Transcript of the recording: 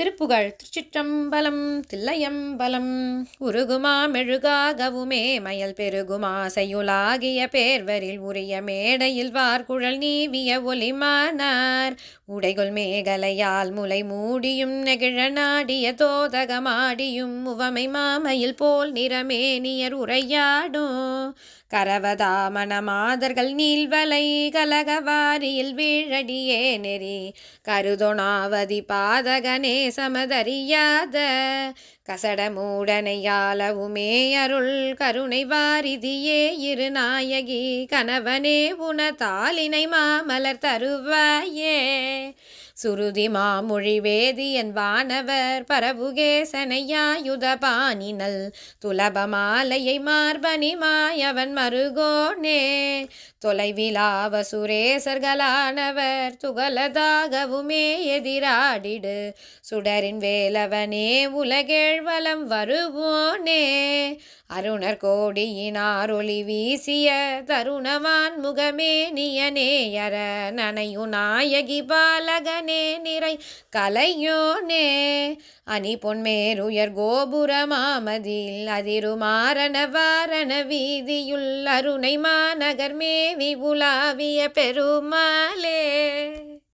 திருப்புகழ் திருச்சிற்றம்பலம் தில்லையம்பலம். உருகுமா மெழுகாகவுமே மயல் பெருகுமா செய்யுளாகிய பேர்வரில் உரிய மேடையில் வார்குழல் நீவிய ஒலிமானார் உடைகுள் மேகலையால் முலை மூடியும் நெகிழ நாடிய தோதகமாடியும் உவமை மாமையில் போல் நிறமேனியர் உரையாடும். கரவதாமண மாதர்கள் நீள்வலை கலகவாரியில் வீழடியே நெறி. கருதுணாவதி பாதகனே சமதறியாத கசடமூடனையாலவுமே அருள். கருணை வாரிதியே இரு நாயகி கணவனே உனதாலினை மாமலர் தருவாயே. சுருதி மாமொழி வேதியன் வானவர் பரவுகேசனையாயுத பாணினல். துலபமாலையை மார்பனி மாயவன் மருகோனே. தொலைவிலாவ சுரேசர்களானவர் துகலதாகவுமே எதிராடிடு. சுடரின் வேலவனே உலகேழ்வலம் வருவோனே. அருணர் கோடியினார் ஒளி வீசிய தருணவான் முகமே நியனேயர. நனையு நாயகி பாலகனே. நிறை கலையோனே. அணி பொன்மேருயர் கோபுரமாமதில் அதிருமாரண வாரண வீதியுள் அருணை மாநகர் மேவி உலாவிய பெருமாளே.